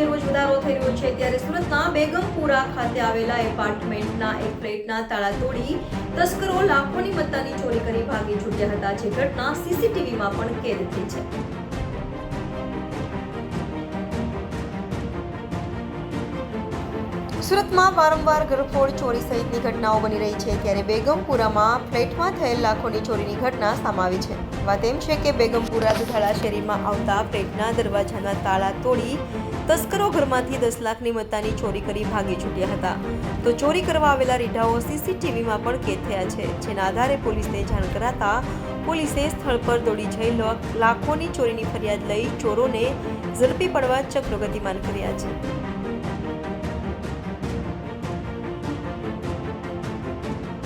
થઈ રહ્યો છે ત્યારે સુરતના બેગમપુરા ખાતે આવેલા એપાર્ટમેન્ટના એક ફ્લેટના તાળા તોડી તસ્કરો લાખોની મત્તાની ચોરી કરી ભાગી છૂટ્યા હતા, જે ઘટના સીસીટીવીમાં પણ કેદ થઈ છે. સુરતમાં વારંવાર ગરફોડ ચોરી સહિતની ઘટનાઓ બની રહી છે, ત્યારે બેગમપુરામાં ફ્લેટમાં થયેલ લાખોની ચોરીની ઘટના સમાવી છે. વાત એમ છે કે બેગમપુરા દુધાળા શેરીમાં આવતા ફ્લેટના દરવાજાના તાળા તોડી તસ્કરો ઘરમાંથી દસ લાખની મત્તાની ચોરી કરી ભાગી છૂટ્યા હતા. તો ચોરી કરવા આવેલા રીઢાઓ સીસીટીવીમાં પણ કેદ થયા છે, જેના આધારે પોલીસને જાણ કરાતા પોલીસે સ્થળ પર દોડી જઈ લાખોની ચોરીની ફરિયાદ લઈ ચોરોને ઝડપી પડવા ચક્રો ગતિમાન કર્યા છે.